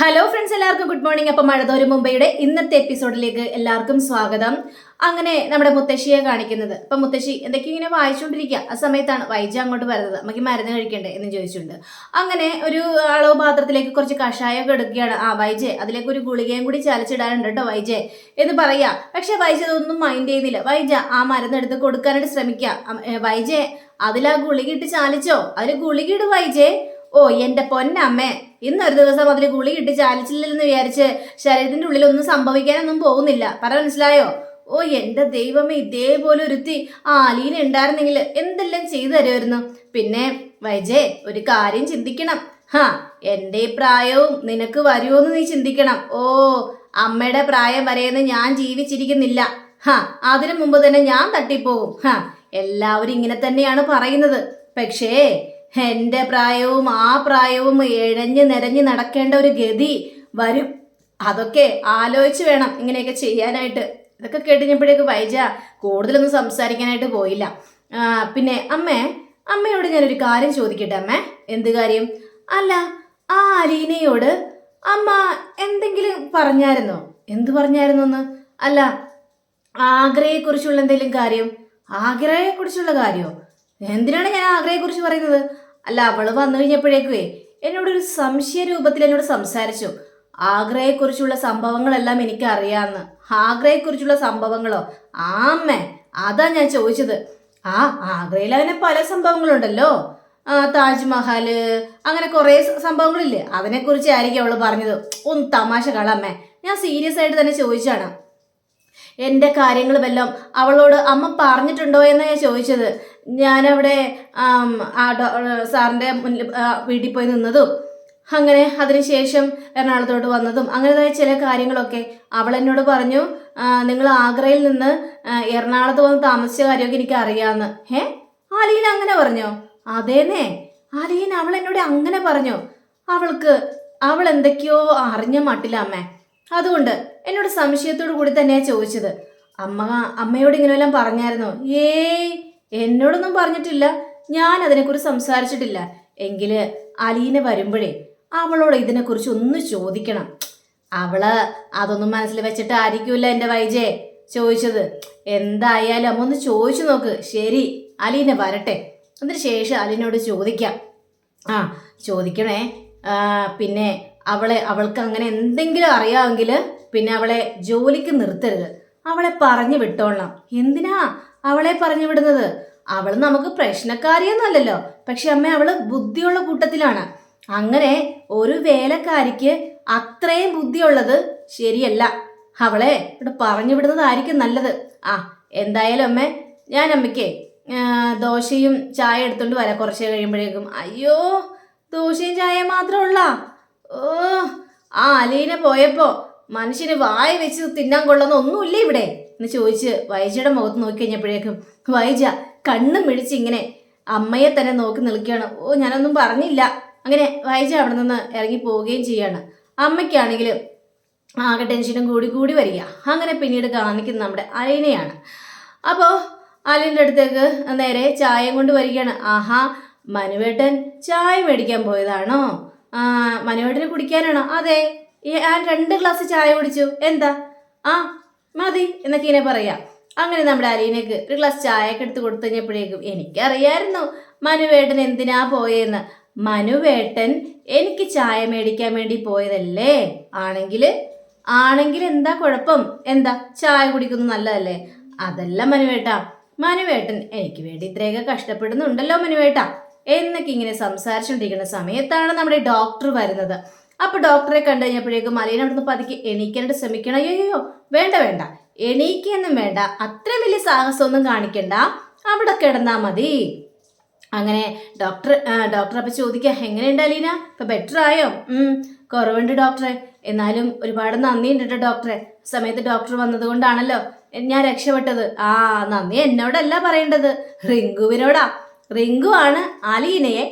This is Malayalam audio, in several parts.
ഹലോ ഫ്രണ്ട്സ് എല്ലാവർക്കും ഗുഡ് മോർണിംഗ് അപ്പം മഴതോരു മുംബൈയുടെ ഇന്നത്തെ എപ്പിസോഡിലേക്ക് എല്ലാവർക്കും സ്വാഗതം. അങ്ങനെ നമ്മുടെ മുത്തശ്ശിയെ കാണിക്കുന്നത്. അപ്പം മുത്തശ്ശി എന്തൊക്കെയോ ഇങ്ങനെ വായിച്ചുകൊണ്ടിരിക്കുക ആ സമയത്താണ് വൈജ അങ്ങോട്ട് വരുന്നത്. നമുക്ക് മരുന്ന് കഴിക്കണ്ടേ എന്ന് ചോദിച്ചിട്ടുണ്ട് അങ്ങനെ ഒരു അളവ് പാത്രത്തിലേക്ക് കുറച്ച് കഷായമൊക്കെ എടുക്കുകയാണ്. ആ വൈജെ അതിലേക്ക് ഒരു ഗുളികയും കൂടി ചാലിച്ചിടാനുണ്ട് കേട്ടോ വൈജെ എന്ന് പറയാ. പക്ഷെ വൈജ അതൊന്നും മൈൻഡ് ചെയ്യുന്നില്ല. വൈജ ആ മരുന്ന് എടുത്ത് കൊടുക്കാനായിട്ട് ശ്രമിക്കുക വൈജെ അതിൽ ആ ഗുളിക ഇട്ട് ചാലിച്ചോ? അതിൽ ഗുളിക ഇട് വൈജെ. ഓ എന്റെ പൊന്നമ്മേ. ഇന്നൊരു ദിവസം അതിൽ ഗുളി ഇട്ട് ചാലിച്ചില്ലെന്ന് വിചാരിച്ച് ശരീരത്തിന്റെ ഉള്ളിൽ ഒന്നും സംഭവിക്കാനൊന്നും പോകുന്നില്ല. പറ മനസ്സിലായോ? ഓ എന്റെ ദൈവമേ ഇതേപോലെ ഒരുത്തി ആ അലീന ഉണ്ടായിരുന്നെങ്കിൽ എന്തെല്ലാം ചെയ്തു തരുമായിരുന്നു? പിന്നെ വൈജേ ഒരു കാര്യം ചിന്തിക്കണം. ഹാ എന്റെ പ്രായവും നിനക്ക് വരുമോന്ന് നീ ചിന്തിക്കണം. ഓ അമ്മയുടെ പ്രായം വരെയെന്ന് ഞാൻ ജീവിച്ചിരിക്കുന്നില്ല. ഹാ അതിനു മുമ്പ് തന്നെ ഞാൻ തട്ടിപ്പോകും. ഹാ എല്ലാവരും ഇങ്ങനെ തന്നെയാണ് പറയുന്നത്. പക്ഷേ എന്റെ പ്രായവും ആ പ്രായവും ഇഴഞ്ഞ് നിരഞ്ഞ് നടക്കേണ്ട ഒരു ഗതി വരും. അതൊക്കെ ആലോചിച്ച് വേണം ഇങ്ങനെയൊക്കെ ചെയ്യാനായിട്ട്. ഇതൊക്കെ കേട്ടുകഴിഞ്ഞപ്പോഴേക്ക് വൈജ കൂടുതലൊന്നും സംസാരിക്കാനായിട്ട് പോയില്ല. പിന്നെ അമ്മേ അമ്മയോട് ഞാനൊരു കാര്യം ചോദിക്കട്ടെ അമ്മേ? എന്ത് കാര്യം? അല്ല ആ അലീനയോട് അമ്മ എന്തെങ്കിലും പറഞ്ഞായിരുന്നോ? എന്ത് പറഞ്ഞായിരുന്നു ഒന്ന് അല്ല ആഗ്രയെക്കുറിച്ചുള്ള എന്തെങ്കിലും കാര്യം? ആഗ്രയെക്കുറിച്ചുള്ള കാര്യമോ എന്തിനാണ് ഞാൻ ആഗ്രയെക്കുറിച്ച് പറയുന്നത്? അല്ല അവൾ വന്നു കഴിഞ്ഞപ്പോഴേക്കുവേ എന്നോടൊരു സംശയ രൂപത്തിൽ എന്നോട് സംസാരിച്ചു. ആഗ്രയെക്കുറിച്ചുള്ള സംഭവങ്ങളെല്ലാം എനിക്ക് അറിയാമെന്ന് ആഗ്രയെക്കുറിച്ചുള്ള സംഭവങ്ങളോ? ആമ്മേ അതാ ഞാൻ ചോദിച്ചത്. ആ ആഗ്രയിൽ അങ്ങനെ പല സംഭവങ്ങളുണ്ടല്ലോ. താജ്മഹൽ അങ്ങനെ കുറേ സംഭവങ്ങളില്ലേ? അതിനെക്കുറിച്ച് ആയിരിക്കും അവൾ പറഞ്ഞത്. ഒന്ന് തമാശ കളമ്മേ. ഞാൻ സീരിയസ് ആയിട്ട് തന്നെ ചോദിച്ചാണ്. എന്റെ കാര്യങ്ങൾ വല്ലതും അവളോട് അമ്മ പറഞ്ഞിട്ടുണ്ടോ എന്നാണ് ഞാൻ ചോദിച്ചത്. ഞാനവിടെ ആം, ഡോ സാറിന്റെ മുന്നിൽ വീട്ടിൽ പോയി നിന്നതും അങ്ങനെ അതിനുശേഷം എറണാകുളത്തോട്ട് വന്നതും അങ്ങനെതായ ചില കാര്യങ്ങളൊക്കെ അവൾ എന്നോട് പറഞ്ഞു നിങ്ങൾ ആഗ്രയിൽ നിന്ന് എറണാകുളത്ത് വന്ന് താമസിച്ച കാര്യമൊക്കെ എനിക്ക് അറിയാമെന്ന് ഏ ആലീൻ അങ്ങനെ പറഞ്ഞോ? അതേന്നേ. ആലീൻ അവൾ എന്നോട് അങ്ങനെ പറഞ്ഞു? അവൾക്ക് അവൾ എന്തൊക്കെയോ അറിഞ്ഞ മട്ടില്ല അമ്മേ. അതുകൊണ്ട് എന്നോട് സംശയത്തോടു കൂടി തന്നെയാണ് ചോദിച്ചത്. അമ്മ അമ്മയോട് ഇങ്ങനെയെല്ലാം പറഞ്ഞായിരുന്നോ? ഏയ്! എന്നോടൊന്നും പറഞ്ഞിട്ടില്ല. ഞാൻ അതിനെക്കുറിച്ച് സംസാരിച്ചിട്ടില്ല. എങ്കിൽ അലീന വരുമ്പോഴേ അവളോട് ഇതിനെക്കുറിച്ച് ഒന്ന് ചോദിക്കണം. അവൾ അതൊന്നും മനസ്സിൽ വെച്ചിട്ട് ആയിരിക്കുമല്ല എന്റെ വൈജയെ ചോദിച്ചത്. എന്തായാലും അമ്മ ഒന്ന് ചോദിച്ചു നോക്ക്. ശരി അലീന വരട്ടെ. അതിന് ശേഷം അലീനോട് ചോദിക്കാം. ആ ചോദിക്കണേ. പിന്നെ അവളെ അവൾക്ക് അങ്ങനെ എന്തെങ്കിലും അറിയാമെങ്കിൽ പിന്നെ അവളെ ജോലിക്ക് നിർത്തരുത്. അവളെ പറഞ്ഞു വിട്ടോളണം. എന്തിനാ അവളെ പറഞ്ഞു വിടുന്നത്? അവൾ നമുക്ക് പ്രശ്നക്കാരിയൊന്നുമല്ലല്ലോ. പക്ഷെ അമ്മ അവൾ ബുദ്ധിയുള്ള കൂട്ടത്തിലാണ്. അങ്ങനെ ഒരു വേലക്കാരിക്ക് അത്രയും ബുദ്ധിയുള്ളത് ശരിയല്ല. അവളെ ഇവിടെ പറഞ്ഞു വിടുന്നതായിരിക്കും നല്ലത്. ആ എന്തായാലും അമ്മേ ഞാൻ അമ്മയ്ക്ക് ദോശയും ചായ എടുത്തുകൊണ്ട് വരാം. കുറച്ച് കഴിയുമ്പോഴേക്കും. അയ്യോ ദോശയും ചായ മാത്രമുള്ള ഓ ആ അലീന പോയപ്പോ മനുഷ്യന് വായ വെച്ച് തിന്നാൻ കൊള്ളുന്ന ഒന്നുമില്ല ഇവിടെ? എന്ന് ചോദിച്ച് വൈജയുടെ മുഖത്ത് നോക്കി കഴിഞ്ഞപ്പോഴേക്കും വൈജ കണ്ണും മിഴിച്ച് ഇങ്ങനെ അമ്മയെ തന്നെ നോക്കി നിൽക്കുകയാണ്. ഓ ഞാനൊന്നും പറഞ്ഞില്ല. അങ്ങനെ വൈജ അവിടെ നിന്ന് ഇറങ്ങി പോവുകയും ചെയ്യാണ്. അമ്മയ്ക്കാണെങ്കിൽ ആകെ ടെൻഷനും കൂടി കൂടി വരിക. അങ്ങനെ പിന്നീട് കാണിക്കുന്നത് നമ്മുടെ അലീനയാണ്. അപ്പോൾ അലീന്റെ അടുത്തേക്ക് നേരെ ചായയും കൊണ്ട് വരികയാണ്. ആഹാ മനുവേട്ടൻ ചായ മേടിക്കാൻ പോയതാണോ? ആ മനുവേട്ടന് കുടിക്കാനാണോ? അതെ ഞാൻ രണ്ട് ഗ്ലാസ് ചായ കുടിച്ചു. എന്താ? ആ മതി എന്നൊക്കെ ഇങ്ങനെ പറയാം. അങ്ങനെ നമ്മുടെ അലീനക്ക് ഒരു ഗ്ലാസ് ചായയൊക്കെ എടുത്ത് കൊടുത്തു കഴിഞ്ഞപ്പോഴേക്കും എനിക്കറിയായിരുന്നു മനുവേട്ടൻ എന്തിനാ പോയെന്ന്. മനുവേട്ടൻ എനിക്ക് ചായ മേടിക്കാൻ വേണ്ടി പോയതല്ലേ? ആണെങ്കിൽ ആണെങ്കിൽ എന്താ കുഴപ്പം? എന്താ ചായ കുടിക്കുന്നത് നല്ലതല്ലേ? അതല്ല മനുവേട്ട മനുവേട്ടൻ എനിക്ക് വേണ്ടി ഇത്രയൊക്കെ കഷ്ടപ്പെടുന്നുണ്ടല്ലോ മനുവേട്ട. എന്നൊക്കെ ഇങ്ങനെ സംസാരിച്ചുകൊണ്ടിരിക്കുന്ന സമയത്താണ് നമ്മുടെ ഡോക്ടർ വരുന്നത്. അപ്പൊ ഡോക്ടറെ കണ്ടു കഴിഞ്ഞപ്പോഴേക്കും അവിടുന്ന് പതുക്കെ എണീക്കാനായിട്ട് ശ്രമിക്കണം അയ്യോ വേണ്ട വേണ്ട. എണീക്കൊന്നും വേണ്ട. അത്ര വലിയ സാഹസമൊന്നും കാണിക്കണ്ട. അവിടെ കിടന്നാ മതി. അങ്ങനെ ഡോക്ടർ ഡോക്ടറെ അപ്പൊ ചോദിക്കുക എങ്ങനെയുണ്ട് അലീന? ഇപ്പൊ ബെറ്റർ ആയോ? കുറവുണ്ട് ഡോക്ടറെ എന്നാലും ഒരുപാട് നന്ദിയുണ്ട് കേട്ടോ ഡോക്ടറെ സമയത്ത് ഡോക്ടർ വന്നത് കൊണ്ടാണല്ലോ ഞാൻ രക്ഷപ്പെട്ടത്. ആ നന്ദി എന്നോടല്ല പറയേണ്ടത്. റിങ്കുവിനോടാ. റിങ്കു ആണ് അലീനയെ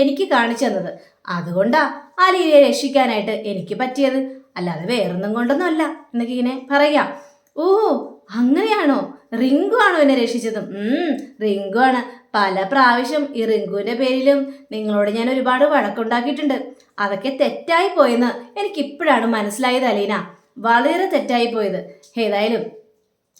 എനിക്ക് കാണിച്ചു തന്നത്. അതുകൊണ്ടാ അലീനയെ രക്ഷിക്കാനായിട്ട് എനിക്ക് പറ്റിയത്. അല്ലാതെ വേറൊന്നും കൊണ്ടൊന്നുമല്ല. എന്നൊക്കെ ഇങ്ങനെ പറയാം. ഓ അങ്ങനെയാണോ? റിങ്കു ആണോ എന്നെ രക്ഷിച്ചത്? റിങ്കു ആണ് പല പ്രാവശ്യം ഈ റിങ്കുവിന്റെ പേരിലും നിങ്ങളോട് ഞാൻ ഒരുപാട് വഴക്കുണ്ടാക്കിയിട്ടുണ്ട്. അതൊക്കെ തെറ്റായി പോയെന്ന് എനിക്ക് ഇപ്പോഴാണ് മനസ്സിലായത് അലീന. വളരെ തെറ്റായി പോയത്. ഏതായാലും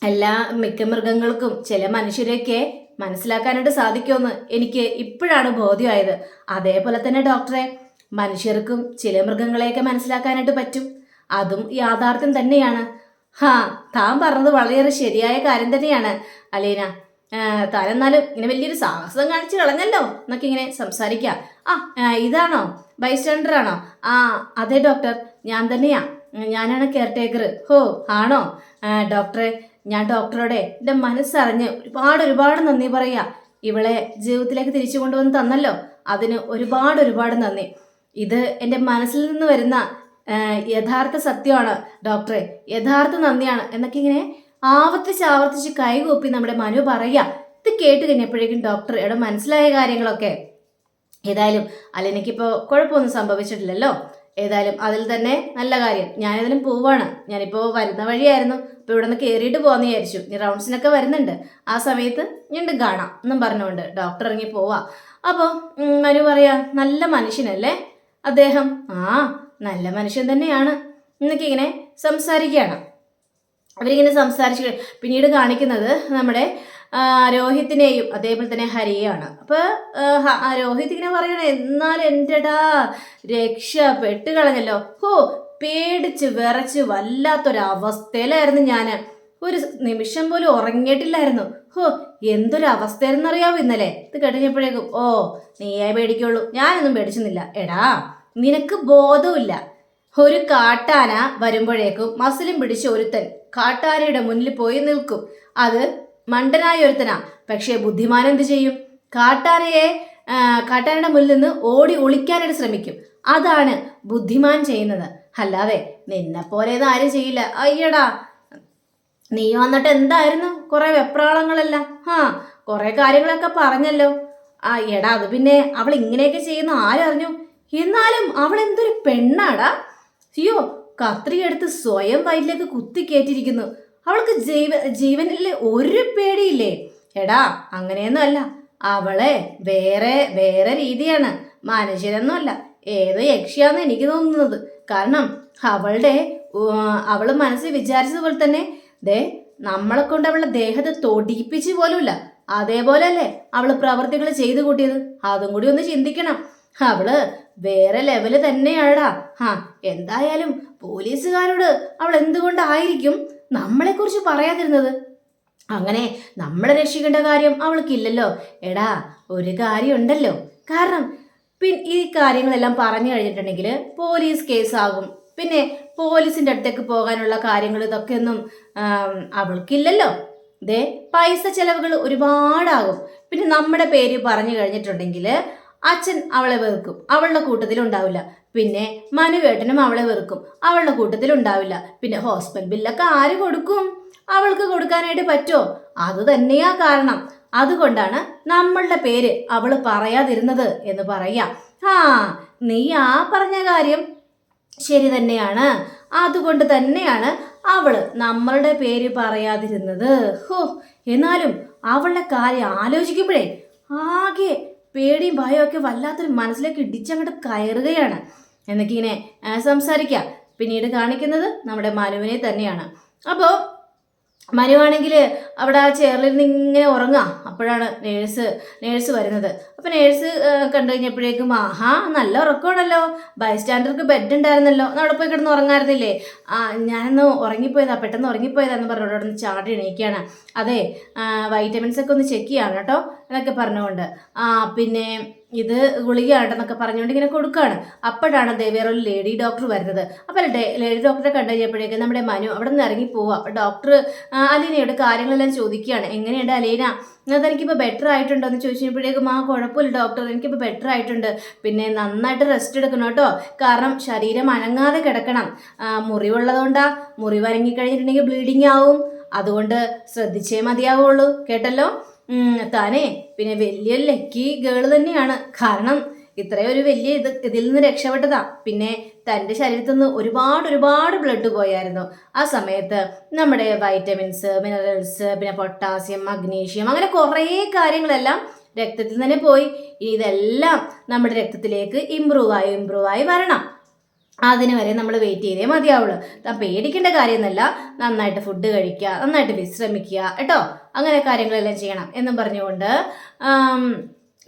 എല്ലാ മിക്ക മൃഗങ്ങൾക്കും ചില മനുഷ്യരെയൊക്കെ മനസ്സിലാക്കാനായിട്ട് സാധിക്കുമെന്ന് എനിക്ക് ഇപ്പോഴാണ് ബോധ്യമായത്. അതേപോലെ തന്നെ ഡോക്ടറെ മനുഷ്യർക്കും ചില മൃഗങ്ങളെയൊക്കെ മനസ്സിലാക്കാനായിട്ട് പറ്റും. അതും യാഥാർത്ഥ്യം തന്നെയാണ്. ഹാ താൻ പറഞ്ഞത് വളരെയേറെ ശരിയായ കാര്യം തന്നെയാണ് അലീന. താൻ എന്നാലും ഇങ്ങനെ വലിയൊരു സാഹസം കാണിച്ചു കളഞ്ഞല്ലോ എന്നൊക്കെ ഇങ്ങനെ സംസാരിക്കാം. ആ ഇതാണോ? ബൈസ്റ്റാൻഡർ ആണോ? ആ അതെ ഡോക്ടർ ഞാൻ തന്നെയാ. ഞാനാണ് കെയർ ടേക്കർ ഹോ ആണോ? ഡോക്ടറെ ഞാൻ ഡോക്ടറോടെ എന്റെ മനസ്സറിഞ്ഞ് ഒരുപാട് ഒരുപാട് നന്ദി പറയുക ഇവളെ ജീവിതത്തിലേക്ക് തിരിച്ചു കൊണ്ടുവന്ന് തന്നല്ലോ. അതിന് ഒരുപാട് ഒരുപാട് നന്ദി. ഇത് എന്റെ മനസ്സിൽ നിന്ന് വരുന്ന യഥാർത്ഥ സത്യമാണ് ഡോക്ടറെ. യഥാർത്ഥ നന്ദിയാണ്. എന്നൊക്കെ ഇങ്ങനെ ആവർത്തിച്ച് ആവർത്തിച്ച് കൈകൂപ്പി നമ്മുടെ മനു പറയുക. ഇത് കേട്ട് കഴിഞ്ഞപ്പോഴേക്കും ഡോക്ടർ ഇവിടെ മനസ്സിലായ കാര്യങ്ങളൊക്കെ. ഏതായാലും അല്ലെനിക്കിപ്പോൾ കുഴപ്പമൊന്നും സംഭവിച്ചിട്ടില്ലല്ലോ. ഏതായാലും അതിൽ തന്നെ നല്ല കാര്യം. ഞാനേതായാലും പോവാണ്. ഞാനിപ്പോൾ വരുന്ന വഴിയായിരുന്നു. ഇപ്പോൾ ഇവിടെ നിന്ന് കയറിയിട്ട് പോകാമെന്ന് വിചാരിച്ചു. ഇനി റൗണ്ട്സിനൊക്കെ വരുന്നുണ്ട്. ആ സമയത്ത് ഞണ്ട് കാണാം എന്നും പറഞ്ഞുകൊണ്ട് ഡോക്ടർ ഇറങ്ങി പോവാ. അപ്പോൾ മനു പറയാ നല്ല മനുഷ്യനല്ലേ? അദ്ദേഹം ആ നല്ല മനുഷ്യൻ തന്നെയാണ്. എന്നൊക്കെ ഇങ്ങനെ സംസാരിക്കുകയാണ്. അവരിങ്ങനെ സംസാരിച്ച് പിന്നീട് കാണിക്കുന്നത് നമ്മുടെ രോഹിത്തിനെയും അതേപോലെ തന്നെ ഹരിയാണ് അപ്പോൾ രോഹിത് ഇങ്ങനെ പറയണേ എന്നാൽ എന്റെടാ രക്ഷപ്പെട്ട് കളഞ്ഞല്ലോ. ഹോ പേടിച്ച് വിറച്ച് വല്ലാത്തൊരവസ്ഥയിലായിരുന്നു ഞാൻ ഒരു നിമിഷം പോലും ഉറങ്ങിയിട്ടില്ലായിരുന്നു. ഹോ എന്തൊരു അവസ്ഥയായിരുന്നറിയാവോ ഇന്നലെ? ഇത് കഴിഞ്ഞപ്പോഴേക്കും ഓ നീയേ പേടിക്കുള്ളൂ. ഞാനൊന്നും പേടിച്ചെന്നില്ല എടാ നിനക്ക് ബോധമില്ല ഒരു കാട്ടാന വരുമ്പോഴേക്കും മസിലും പിടിച്ച ഒരുത്തൻ കാട്ടാനയുടെ മുന്നിൽ പോയി നിൽക്കും. അത് മണ്ടനായ ഒരുത്തനാ. പക്ഷേ ബുദ്ധിമാൻ എന്ത് ചെയ്യും? കാട്ടാനയെ കാട്ടാനയുടെ മുന്നിൽ നിന്ന് ഓടി ഒളിക്കാനായിട്ട് ശ്രമിക്കും. അതാണ് ബുദ്ധിമാൻ ചെയ്യുന്നത്. അല്ലാതെ നിന്നെ പോലെ ഇത് ആരും ചെയ്യില്ല. അയ്യടാ. നീ വന്നിട്ട് എന്തായിരുന്നു? കുറെ വെപ്രാളങ്ങളെല്ലാം. ആ കുറെ കാര്യങ്ങളൊക്കെ പറഞ്ഞല്ലോ. ആ എടാ അത് പിന്നെ അവൾ ഇങ്ങനെയൊക്കെ ചെയ്യുന്ന ആരറിഞ്ഞു? എന്നാലും അവൾ എന്തൊരു പെണ്ണാടാ. അയ്യോ കത്രിയെടുത്ത് സ്വയം വയറ്റിലേക്ക് കുത്തി കയറ്റിയിരിക്കുന്നു അവൾക്ക് ജീവ ജീവനിൽ ഒരു പേടിയില്ലേ? എടാ അങ്ങനെയൊന്നും അല്ല അവളെ വേറെ വേറെ രീതിയാണ്. മനുഷ്യരൊന്നും അല്ല ഏതോ യക്ഷിയാന്ന് എനിക്ക് തോന്നുന്നത്. കാരണം അവളുടെ അവൾ മനസ്സിൽ വിചാരിച്ചതുപോലെ തന്നെ ദേ നമ്മളെ കൊണ്ട് അവളുടെ ദേഹത്തെ തൊടിപ്പിച്ച് പോലുമില്ല. അതേപോലെ അല്ലേ അവൾ പ്രവർത്തികൾ ചെയ്തു കൂട്ടിയത്. അതും കൂടി ഒന്ന് ചിന്തിക്കണം. അവൾ വേറെ ലെവൽ തന്നെയാടാ. ഹാ എന്തായാലും പോലീസുകാരോട് അവൾ എന്തുകൊണ്ടായിരിക്കും നമ്മളെക്കുറിച്ച് പറയാതിരുന്നത്? അങ്ങനെ നമ്മളെ രക്ഷിക്കേണ്ട കാര്യം അവൾക്കില്ലല്ലോ. എടാ ഒരു കാര്യമുണ്ടല്ലോ. കാരണം പിൻ ഈ കാര്യങ്ങളെല്ലാം പറഞ്ഞു കഴിഞ്ഞിട്ടുണ്ടെങ്കിൽ പോലീസ് കേസാകും. പിന്നെ പോലീസിന്റെ അടുത്തേക്ക് പോകാനുള്ള കാര്യങ്ങൾ ഇതൊക്കെ ഒന്നും അവൾക്കില്ലല്ലോ. ദേ പൈസ ചെലവുകൾ ഒരുപാടാകും. പിന്നെ നമ്മുടെ പേര് പറഞ്ഞു കഴിഞ്ഞിട്ടുണ്ടെങ്കിൽ അച്ഛൻ അവളെ വെറുക്കും. അവളുടെ കൂട്ടത്തിൽ ഉണ്ടാവില്ല. പിന്നെ മനുവേട്ടനും അവളെ വെറുക്കും. അവളുടെ കൂട്ടത്തിൽ ഉണ്ടാവില്ല. പിന്നെ ഹോസ്പിറ്റൽ ബില്ലൊക്കെ ആര് കൊടുക്കും? അവൾക്ക് കൊടുക്കാനായിട്ട് പറ്റുമോ അത് തന്നെയാ കാരണം. അതുകൊണ്ടാണ് നമ്മളുടെ പേര് അവൾ പറയാതിരുന്നത് എന്ന് പറയാം ആ നീ ആ പറഞ്ഞ കാര്യം ശരി തന്നെയാണ്. അതുകൊണ്ട് തന്നെയാണ് അവൾ നമ്മളുടെ പേര് പറയാതിരുന്നത്. ഹോ എന്നാലും അവളുടെ കാര്യം ആലോചിക്കുമ്പോഴേ ആകെ പേടിയും ഭയവും ഒക്കെ വല്ലാത്തൊരു മനസ്സിലേക്ക് ഇടിച്ചങ്ങോട്ട് കയറുകയാണ്. എന്നൊക്കെ ഇങ്ങനെ സംസാരിക്കാം. പിന്നീട് കാണിക്കുന്നത് നമ്മുടെ മനുവിനെ തന്നെയാണ്. അപ്പോൾ മനുവാണെങ്കിൽ അവിടെ ആ ചെയറിലിരുന്ന് ഇങ്ങനെ ഉറങ്ങാം. അപ്പോഴാണ് നേഴ്സ് നേഴ്സ് വരുന്നത്. അപ്പോൾ നേഴ്സ് കണ്ടു കഴിഞ്ഞപ്പോഴേക്കും ആഹാ നല്ല ഉറക്കമാണല്ലോ. ബൈ ബൈസ്റ്റാൻഡർക്ക് ബെഡ് ഉണ്ടായിരുന്നല്ലോ അവിടെ പോയി കിടന്ന് ഉറങ്ങായിരുന്നില്ലേ? ആ ഞാനൊന്ന് ഉറങ്ങിപ്പോയതാ. പെട്ടെന്ന് ഉറങ്ങിപ്പോയതാന്ന് പറഞ്ഞു അവിടെ നിന്ന് ചാടി എണീക്കുകയാണ് അതെ വൈറ്റമിൻസ് ഒക്കെ ഒന്ന് ചെക്ക് ചെയ്യാണ് കേട്ടോ എന്നൊക്കെ പറഞ്ഞുകൊണ്ട്. ആ പിന്നെ ഇത് ഗുളികയാണെന്നൊക്കെ പറഞ്ഞുകൊണ്ട് ഇങ്ങനെ കൊടുക്കുകയാണ് അപ്പോഴാണ് ഒരു ലേഡി ഡോക്ടർ വരുന്നത്. അപ്പോൾ ലേഡി ഡോക്ടറെ കണ്ടു കഴിഞ്ഞപ്പോഴേക്കും നമ്മുടെ മനു അവിടെ നിന്ന് ഇറങ്ങി പോവുക അപ്പോൾ ഡോക്ടർ അലീനയോട് കാര്യങ്ങളെല്ലാം ചോദിക്കുകയാണ്. എങ്ങനെയുണ്ട് അലീന? അത് എനിക്കിപ്പോൾ ബെറ്റർ ആയിട്ടുണ്ടോ എന്ന് ചോദിച്ചപ്പോഴേക്കും ആ കുഴപ്പമില്ല ഡോക്ടർ എനിക്കിപ്പോൾ ബെറ്റർ ആയിട്ടുണ്ട്. പിന്നെ നന്നായിട്ട് റെസ്റ്റ് എടുക്കണം കേട്ടോ. കാരണം ശരീരം അനങ്ങാതെ കിടക്കണം. മുറിവുള്ളതുകൊണ്ടാ മുറിവ് അനങ്ങിക്കഴിഞ്ഞിട്ടുണ്ടെങ്കിൽ ബ്ലീഡിങ് ആവും. അതുകൊണ്ട് ശ്രദ്ധിച്ചേ മതിയാവുള്ളൂ. കേട്ടല്ലോ? താനേ പിന്നെ വലിയ ലക്കി ഗേൾ തന്നെയാണ്. കാരണം ഇത്രയും ഒരു വലിയ ഇത് ഇതിൽ നിന്ന് രക്ഷപ്പെട്ടതാ. പിന്നെ തന്റെ ശരീരത്തിൽ നിന്ന് ഒരുപാട് ഒരുപാട് ബ്ലഡ് പോയായിരുന്നു. ആ സമയത്ത് നമ്മുടെ വൈറ്റമിൻസ് മിനറൽസ് പിന്നെ പൊട്ടാസ്യം മഗ്നീഷ്യം അങ്ങനെ കുറേ കാര്യങ്ങളെല്ലാം രക്തത്തിൽ തന്നെ പോയി. ഇതെല്ലാം നമ്മുടെ രക്തത്തിലേക്ക് ഇമ്പ്രൂവായി ഇമ്പ്രൂവായി വരണം. അതിന് വരെ നമ്മൾ വെയിറ്റ് ചെയ്തേ മതിയാവുള്ളൂ. പേടിക്കേണ്ട കാര്യമൊന്നുമല്ല. നന്നായിട്ട് ഫുഡ് കഴിക്കുക നന്നായിട്ട് വിശ്രമിക്കുക കേട്ടോ? അങ്ങനെ കാര്യങ്ങളെല്ലാം ചെയ്യണം എന്നും പറഞ്ഞുകൊണ്ട്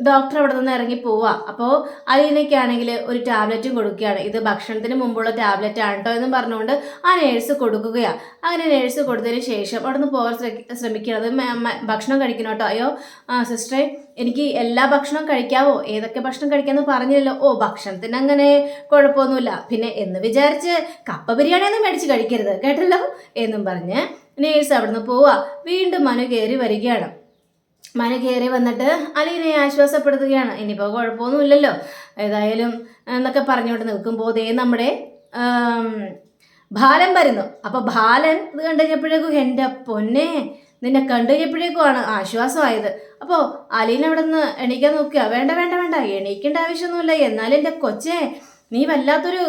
ഡോക്ടർ അവിടെ നിന്ന് ഇറങ്ങി പോവുക അപ്പോൾ അലീനയ്ക്കാണെങ്കിൽ ഒരു ടാബ്ലറ്റും കൊടുക്കുകയാണ്. ഇത് ഭക്ഷണത്തിന് മുമ്പുള്ള ടാബ്ലറ്റ് ആണ് കേട്ടോ എന്നും പറഞ്ഞുകൊണ്ട് ആ നേഴ്സ് കൊടുക്കുകയാണ് അങ്ങനെ നേഴ്സ് കൊടുത്തതിന് ശേഷം അവിടെ നിന്ന് പോകാൻ ശ്രമിക്കുന്നത് ഭക്ഷണം കഴിക്കണം കേട്ടോ. അയ്യോ സിസ്റ്ററെ എനിക്ക് എല്ലാ ഭക്ഷണവും കഴിക്കാവോ? ഏതൊക്കെ ഭക്ഷണം കഴിക്കാമെന്ന് പറഞ്ഞില്ലല്ലോ. ഓ ഭക്ഷണത്തിന് അങ്ങനെ കുഴപ്പമൊന്നുമില്ല. പിന്നെ എന്ന് വിചാരിച്ച് കപ്പ ബിരിയാണി ഒന്നും മേടിച്ച് കഴിക്കരുത്. കേട്ടല്ലോ? എന്നും പറഞ്ഞ് നേഴ്സ് അവിടുന്ന് പോവുക വീണ്ടും മനു കയറി വരികയാണ്. മനു കയറി വന്നിട്ട് അലീനെ ആശ്വാസപ്പെടുത്തുകയാണ്. ഇനിയിപ്പോൾ കുഴപ്പമൊന്നുമില്ലല്ലോ. ഏതായാലും എന്നൊക്കെ പറഞ്ഞുകൊണ്ട് നിൽക്കുമ്പോൾ ദേ നമ്മുടെ ബാലൻ വരുന്നു. അപ്പോൾ ബാലൻ ഇത് കണ്ടു കഴിഞ്ഞപ്പോഴേക്കും എന്റെ പൊന്നെ നിന്നെ കണ്ടു കഴിഞ്ഞപ്പോഴേക്കുമാണ് ആശ്വാസമായത്. അപ്പോൾ അലീന അവിടെ നിന്ന് എണീക്കാൻ നോക്കുക. വേണ്ട വേണ്ട വേണ്ട. എണീക്കേണ്ട ആവശ്യമൊന്നുമില്ല. എന്നാലും എന്റെ കൊച്ചേ നീ വല്ലാത്തൊരു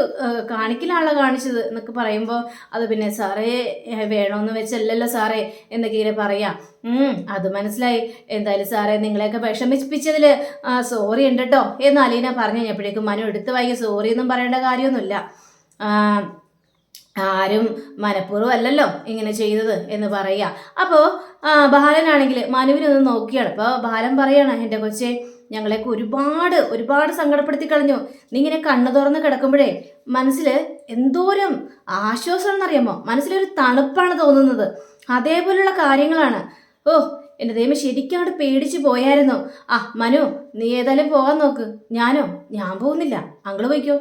കാണിക്കലാണല്ലോ കാണിച്ചത് എന്നൊക്കെ പറയുമ്പോൾ അത് പിന്നെ സാറേ വേണമെന്ന് വെച്ചല്ലല്ലോ സാറേ എന്നൊക്കെ ഇങ്ങനെ പറയാം. അത് മനസ്സിലായി. എന്തായാലും സാറേ നിങ്ങളെയൊക്കെ വിഷമിപ്പിച്ചതിൽ സോറി ഉണ്ട് കേട്ടോ എന്ന് അലീന പറഞ്ഞു കഴിഞ്ഞപ്പോഴേക്കും മനു എടുത്ത് വായിക്കും സോറി ഒന്നും പറയേണ്ട കാര്യമൊന്നുമില്ല. ആരും മനഃപൂർവം അല്ലല്ലോ ഇങ്ങനെ ചെയ്തത് എന്ന് പറയുക. അപ്പോൾ ബാലനാണെങ്കിൽ മനുവിനൊന്ന് നോക്കിയാണ്. അപ്പോൾ ബാലൻ പറയാണ് എന്റെ കൊച്ചെ ഞങ്ങളെയൊക്കെ ഒരുപാട് ഒരുപാട് സങ്കടപ്പെടുത്തി കളഞ്ഞു. നീ ഇങ്ങനെ കണ്ണു തുറന്ന് കിടക്കുമ്പോഴേ മനസ്സിൽ എന്തോരം ആശ്വാസം എന്നറിയാമോ മനസ്സിലൊരു തണുപ്പാണ് തോന്നുന്നത്. അതേപോലുള്ള കാര്യങ്ങളാണ്. ഓ എന്റെ ദൈവം ശരിക്കും അങ്ങോട്ട് പേടിച്ച് പോയായിരുന്നു? ആ മനു നീ ഏതായാലും പോകാൻ നോക്ക്. ഞാനോ? ഞാൻ പോകുന്നില്ല. അങ്ങൾ പോയിക്കോ.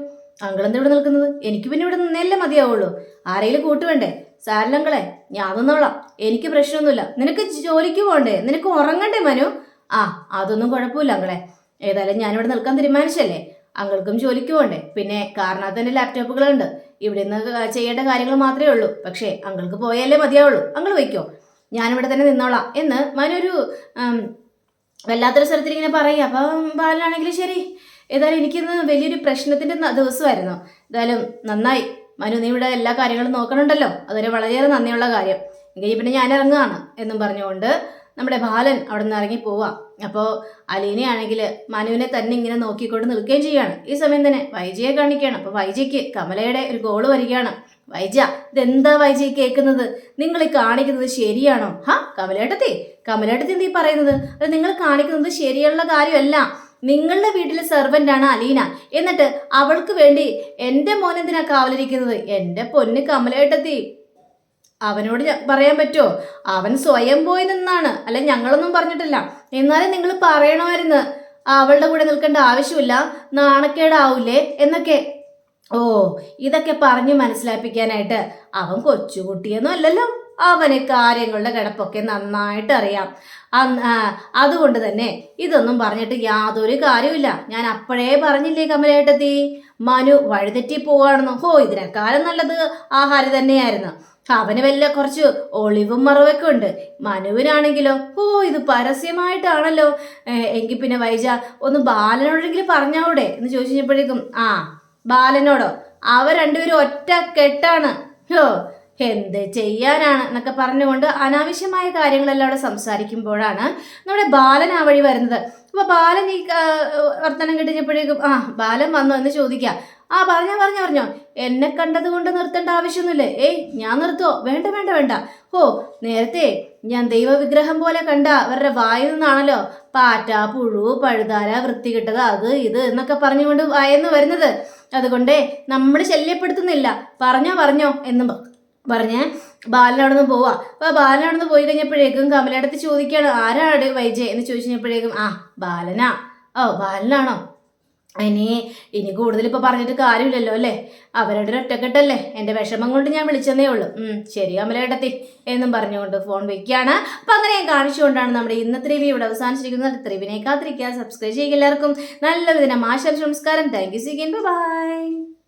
അങ്കിൾ എന്താ ഇവിടെ നിൽക്കുന്നത്? എനിക്ക് പിന്നെ ഇവിടെ നിന്നല്ലേ മതിയാവുള്ളൂ. ആരെങ്കിലും കൂട്ടുവേണ്ടേ സാരലങ്കളെ ഞാൻ നിന്നോളാം. എനിക്ക് പ്രശ്നമൊന്നുമില്ല. നിനക്ക് ജോലിക്ക് പോകണ്ടേ നിനക്ക് ഉറങ്ങണ്ടേ മനു? ആ അതൊന്നും കുഴപ്പമില്ല അങ്ങളെ ഏതായാലും ഞാനിവിടെ നിൽക്കാൻ തീരുമാനിച്ചല്ലേ? അങ്ങൾക്കും ജോലിക്ക് പോകണ്ടേ പിന്നെ കാരണത്ത് തന്നെ ലാപ്ടോപ്പുകളുണ്ട്. ഇവിടെ നിന്ന് ചെയ്യേണ്ട കാര്യങ്ങൾ മാത്രമേ ഉള്ളൂ. പക്ഷേ അങ്ങൾക്ക് പോയാലേ മതിയാവുള്ളൂ. അങ്ങൾ വയ്ക്കോ ഞാനിവിടെ തന്നെ നിന്നോളാം എന്ന് മനൊരു വല്ലാത്തൊരു സ്ഥലത്തിൽ ഇങ്ങനെ പറയുക അപ്പം ബാലനാണെങ്കിൽ ശരി. ഏതായാലും എനിക്കിന്ന് വലിയൊരു പ്രശ്നത്തിന്റെ ദിവസമായിരുന്നു. ഏതായാലും നന്നായി. മനു നീ ഇവിടെ എല്ലാ കാര്യങ്ങളും നോക്കണുണ്ടല്ലോ. അതൊരു വളരെയേറെ നന്ദിയുള്ള കാര്യം. എങ്കിൽ പിന്നെ ഞാൻ ഇറങ്ങുകയാണ് എന്നും പറഞ്ഞുകൊണ്ട് നമ്മുടെ ബാലൻ അവിടെ നിന്ന് ഇറങ്ങി പോവാം. അപ്പോൾ അലീനയാണെങ്കിൽ മനുവിനെ തന്നെ ഇങ്ങനെ നോക്കിക്കൊണ്ട് നിൽക്കുകയും ചെയ്യുകയാണ്. ഈ സമയം തന്നെ വൈജയെ കാണിക്കുകയാണ്. അപ്പോൾ വൈജയ്ക്ക് കമലയുടെ ഒരു ഗോൾ വരികയാണ്. വൈജ ഇതെന്താ വൈജി കേൾക്കുന്നത്? നിങ്ങൾ ഈ കാണിക്കുന്നത് ശരിയാണോ? ഹാ കമലേട്ടത്തി കമലേട്ടത്തി നീ പറയുന്നത്? അത് നിങ്ങൾ കാണിക്കുന്നത് ശരിയുള്ള കാര്യമല്ല. നിങ്ങളുടെ വീട്ടിലെ സെർവന്റാണ് അലീന. എന്നിട്ട് അവൾക്ക് വേണ്ടി എന്റെ മോനെന്തിനാ കാവലിരിക്കുന്നത്? എന്റെ പൊന്ന് കമലേട്ടത്തി. അവനോട് പറയാൻ പറ്റുമോ അവൻ സ്വയം പോയി നിന്നാണ്. അല്ല ഞങ്ങളൊന്നും പറഞ്ഞിട്ടില്ല. എന്നാലും നിങ്ങൾ പറയണമായിരുന്നു. അവളുടെ കൂടെ നിൽക്കേണ്ട ആവശ്യമില്ല. നാണക്കേടാവൂലേ എന്നൊക്കെ. ഓ ഇതൊക്കെ പറഞ്ഞ് മനസ്സിലാപ്പിക്കാനായിട്ട് അവൻ കൊച്ചുകുട്ടിയൊന്നും അല്ലല്ലോ. അവന് കാര്യങ്ങളുടെ കിടപ്പൊക്കെ നന്നായിട്ട് അറിയാം. അതുകൊണ്ട് തന്നെ ഇതൊന്നും പറഞ്ഞിട്ട് യാതൊരു കാര്യമില്ല ഞാൻ അപ്പോഴേ പറഞ്ഞില്ലേ കമലേട്ടത്തി? മനു വഴിതെറ്റി പോവാണെന്ന്? ഹോ ഇതിനേക്കാളും നല്ലത് ആഹാരം തന്നെയായിരുന്നു. അവന് വല്ല കുറച്ച് ഒളിവും മറവൊക്കെ ഉണ്ട്. മനുവിനാണെങ്കിലോ? ഓ ഇത് പരസ്യമായിട്ടാണല്ലോ. എങ്കിൽ പിന്നെ വൈജ ഒന്ന് ബാലനോടെങ്കിലും പറഞ്ഞാവൂടെ? എന്ന് ചോദിച്ചപ്പോഴേക്കും ആ ബാലനോടോ? അവ രണ്ടുപേരും ഒറ്റ കെട്ടാണ് ഹോ എന്ത് ചെയ്യാനാണ് എന്നൊക്കെ പറഞ്ഞുകൊണ്ട് അനാവശ്യമായ കാര്യങ്ങളെല്ലാം അവിടെ സംസാരിക്കുമ്പോഴാണ് നമ്മുടെ ബാലൻ ആ വഴി വരുന്നത്. അപ്പോൾ ബാലൻ ഈ വർത്തനം കിട്ടിഞ്ഞപ്പോഴേക്കും ആ ബാലൻ വന്നോ എന്ന് ചോദിക്കുക ആ പറഞ്ഞോ പറഞ്ഞോ പറഞ്ഞോ. എന്നെ കണ്ടത് കൊണ്ട് നിർത്തേണ്ട ആവശ്യമൊന്നുമില്ലേ. ഏയ് ഞാൻ നിർത്തുവോ? വേണ്ട വേണ്ട വേണ്ട. ഓ നേരത്തെ ഞാൻ ദൈവവിഗ്രഹം പോലെ കണ്ട അവരുടെ വായിൽ നിന്നാണല്ലോ പാറ്റ പുഴു പഴുതാര വൃത്തികിട്ടത് അത് ഇത് എന്നൊക്കെ പറഞ്ഞുകൊണ്ട് വായെന്ന് വരുന്നത്. അതുകൊണ്ട് നമ്മൾ ശല്യപ്പെടുത്തുന്നില്ല. പറഞ്ഞോ പറഞ്ഞോ എന്നും പറഞ്ഞ് നിന്ന് പോവാ. അപ്പൊ ബാലനവിടുന്ന് പോയി കഴിഞ്ഞപ്പോഴേക്കും കമലടുത്ത് ചോദിക്കാണ് ആരാണ് വൈജയ്? എന്ന് ചോദിച്ചു കഴിഞ്ഞപ്പോഴേക്കും ആ ബാലനാ. ഓ ബാലനാണോ? ഇനി ഇനി കൂടുതൽ ഇപ്പൊ പറഞ്ഞിട്ട് കാര്യമില്ലല്ലോ അല്ലേ? അവരുടെ ഒറ്റക്കെട്ടല്ലേ? എന്റെ വിഷമം കൊണ്ട് ഞാൻ വിളിച്ചെന്നേ ഉള്ളൂ. ശരി അമലേട്ടത്തി എന്നും പറഞ്ഞുകൊണ്ട് ഫോൺ വെക്കുകയാണ്. അപ്പൊ അങ്ങനെ കാണിച്ചുകൊണ്ടാണ് നമ്മുടെ ഇന്നത്തെ റിവ്യൂ ഇവിടെ അവസാനിച്ചിരിക്കുന്നത്. റിവിനെ കാത്തിരിക്കുക. സബ്സ്ക്രൈബ് ചെയ്യുക എല്ലാവർക്കും. നല്ലൊരു ദിനം. ആശംസ നമസ്കാരം. Thank you C by